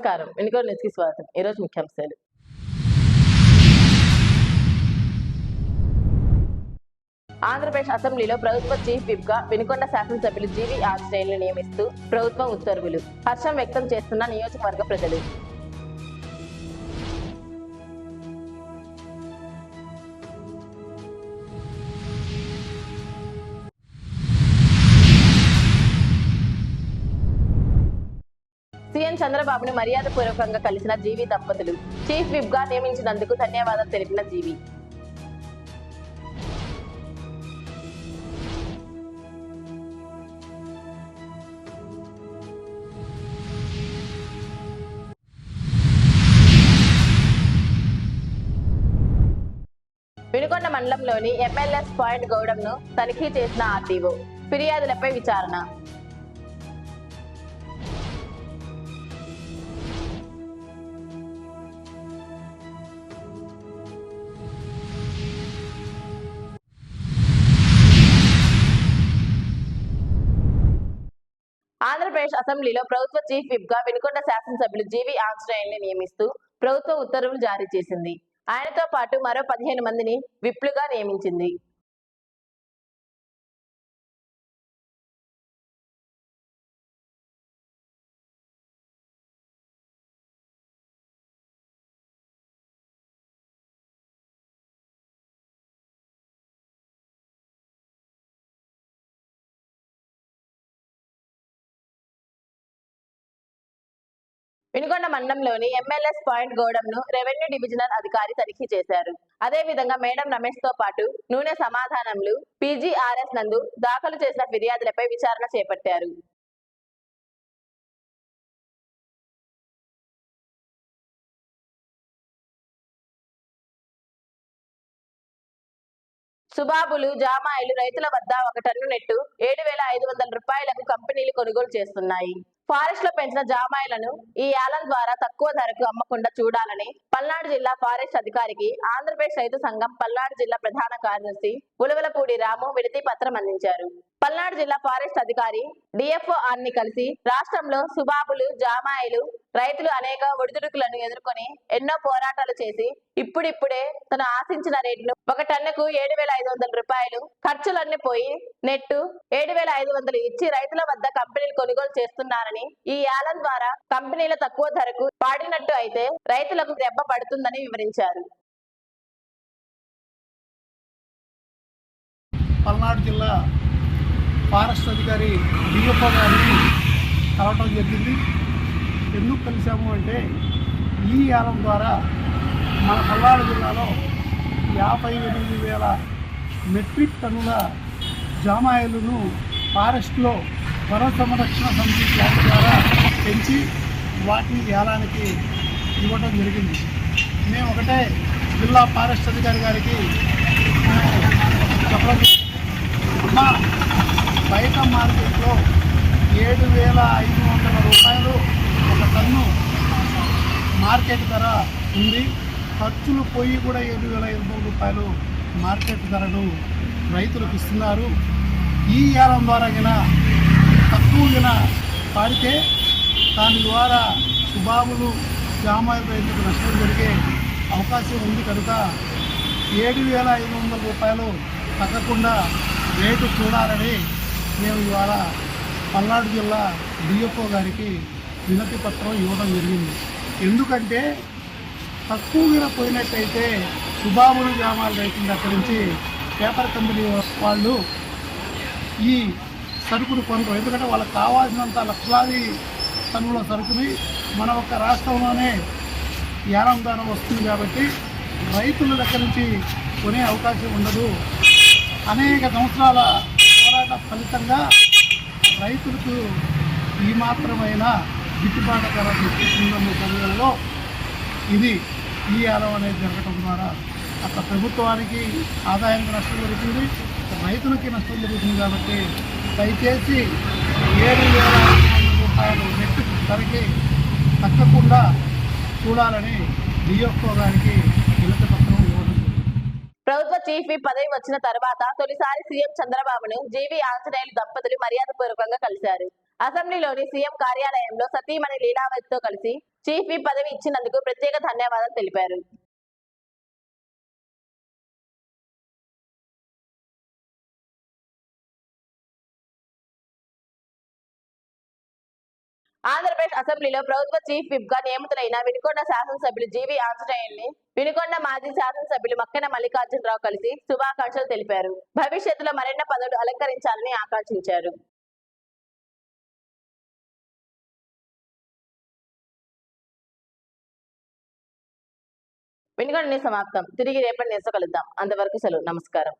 నమస్కారం. వెనుకోడు న్యూస్కి స్వాగతం. ఈరోజు ముఖ్యాంశాలు. ఆంధ్రప్రదేశ్ అసెంబ్లీలో ప్రభుత్వ చీఫ్ విప్గా వినుకొండ శాసనసభ్యులు జీవి ఆంజనేయులు నియమిస్తూ ప్రభుత్వం ఉత్తర్వులు. హర్షం వ్యక్తం చేస్తున్న నియోజకవర్గ ప్రజలు. చంద్రబాబును మర్యాదపూర్వకంగా కలిసిన జీవి దంపతులు. చీఫ్ విప్గా నియమించినందుకు ధన్యవాదాలు తెలిపిన జీవి. వినుకొండ మండలంలోని ఎంఎల్ఎస్ పాయింట్ గౌడంను తనిఖీ చేసిన ఆర్టీఓ. ఫిర్యాదులపై విచారణ. ఆంధ్రప్రదేశ్ అసెంబ్లీలో ప్రభుత్వ చీఫ్ విప్గా వినుకొండ శాసనసభ్యులు జీవి ఆంజనేయుల్ని నియమిస్తూ ప్రభుత్వ ఉత్తర్వులు జారీ చేసింది. ఆయనతో పాటు మరో పదిహేను మందిని విప్లుగా నియమించింది. వినుకొండ మండలంలోని ఎంఎల్ఎస్ పాయింట్ గోడంను రెవెన్యూ డివిజనల్ అధికారి తనిఖీ చేశారు. అదే విధంగా మేడం రమేష్తో పాటు నూనె సమాధానంలు పీజీఆర్ఎస్ నందు దాఖలు చేసిన ఫిర్యాదులపై విచారణ చేపట్టారు. సుబాబులు జామాయిలు రైతుల వద్ద ఒక టన్ను నెట్టు ఏడు వేల ఐదు వందల రూపాయలకు కంపెనీలు కొనుగోలు చేస్తున్నాయి. ఫారెస్ట్లో పెంచిన జామాయిలను ఈ యాలం ద్వారా తక్కువ ధరకు అమ్మకుండా చూడాలని పల్నాడు జిల్లా ఫారెస్ట్ అధికారికి ఆంధ్రప్రదేశ్ రైతు సంఘం పల్నాడు జిల్లా ప్రధాన కార్యదర్శి ఉలవలపూడి రాము విడతి పత్రం అందించారు. పల్నాడు జిల్లా ఫారెస్ట్ అధికారి డిఎఫ్ఓ ఆర్ని కలిసి రాష్ట్రంలో సుబాబులు జామాయిలు రైతులు అనేక ఒడిదుడుకులను ఎదుర్కొని ఎన్నో పోరాటాలు చేసి ఇప్పుడిప్పుడే తను ఆశించిన రేట్లు ఒక టన్నుకు ఏడు వేల ఐదు వందల రూపాయలు ఖర్చులన్నీ పోయి నెట్టు ఏడు వేల ఐదు వందలు ఇచ్చి రైతుల వద్ద కంపెనీలు కొనుగోలు చేస్తున్నారని ఈ యాలం ద్వారా కంపెనీల తక్కువ ధరకు పాడినట్టు అయితే రైతులకు దెబ్బ పడుతుందని వివరించారు. పల్నాడు జిల్లా ఫారెస్ట్ అధికారి డిఎఫ్ఓ గారిని కలవటం జరిగింది. ఎందుకు కలిసాము అంటే ఈ యానం ద్వారా మన పల్నాడు జిల్లాలో యాభై ఎనిమిది వేల మెట్రిక్ టన్నుల జామాయిలను ఫారెస్ట్లో వన సంరక్షణ సమితి ప్లాంట్ ద్వారా పెంచి వాటిని యానానికి ఇవ్వడం జరిగింది. మేము ఒకటే జిల్లా ఫారెస్ట్ అధికారి గారికి చెప్పడం అమ్మా బయట మార్కెట్లో ఏడు వేల ఐదు వందల రూపాయలు ఒక టన్ను మార్కెట్ ధర ఉంది. ఖర్చులు పోయి కూడా ఏడు వేల ఐదు వందల రూపాయలు మార్కెట్ ధరను రైతులకు ఇస్తున్నారు. ఈ యాలం ద్వారా గిన తక్కువ గిన పాడితే దాని ద్వారా సుబాబులు జామాయిల రైతులకు నష్టం జరిగే అవకాశం ఉంది కనుక ఏడు వేల ఐదు వందల రూపాయలు తగ్గకుండా రేటు చూడాలని మేము ఇవాళ పల్నాడు జిల్లా డిఎఫ్ఓ గారికి వినతి పత్రం ఇవ్వడం జరిగింది. ఎందుకంటే తక్కువగా పోయినట్టయితే సుబాబులు గ్రామాల రైతుల దగ్గర నుంచి పేపర్ కంపెనీ వాళ్ళు ఈ సరుకును కొనరు. ఎందుకంటే వాళ్ళకి కావాల్సినంత లక్షలాది టన్నుల సరుకుని మన ఒక్క రాష్ట్రంలోనే యానం వస్తుంది కాబట్టి రైతుల దగ్గర నుంచి కొనే అవకాశం ఉండదు. అనేక సంవత్సరాల తత్ఫలితంగా ఫలితంగా రైతులకు ఈ మాత్రమైన గిట్టుబాటు ధర దొరుకుతుందన్న సమయంలో ఇది ఈ యానం అనేది జరగటం ద్వారా అక్కడ ప్రభుత్వానికి ఆదాయానికి నష్టం జరుగుతుంది రైతులకి నష్టం జరుగుతుంది కాబట్టి దయచేసి ఏడు వేల రూపాయలు నెట్టు ధరకి తగ్గకుండా చూడాలని డిఎఫ్ఓ గారికి వినతి పత్రం ఇవ్వడం జరిగింది. ప్రభుత్వ చీఫ్ విప్ పదవి వచ్చిన తర్వాత తొలిసారి సీఎం చంద్రబాబును జీవి ఆంజనేయులు దంపతులు మర్యాదపూర్వకంగా కలిశారు. అసెంబ్లీలోని సీఎం కార్యాలయంలో సతీమణి లీలావతితో కలిసి చీఫ్ విప్ పదవి ఇచ్చినందుకు ప్రత్యేక ధన్యవాదాలు తెలిపారు. ఆంధ్రప్రదేశ్ అసెంబ్లీలో ప్రభుత్వ చీఫ్ విప్గా నియమితులైన వినుకొండ శాసనసభ్యులు జీవి ఆంజనేయుల్ని వినుకొండ మాజీ శాసనసభ్యులు మక్కెన మల్లికార్జునరావు కలిసి శుభాకాంక్షలు తెలిపారు. భవిష్యత్తులో మరెన్న పదవులు అలంకరించాలని ఆకాంక్షించారు. వినుకొండ సమాప్తం. తిరిగి రేపటి నిస కలుద్దాం. అంతవరకు సెలవు. నమస్కారం.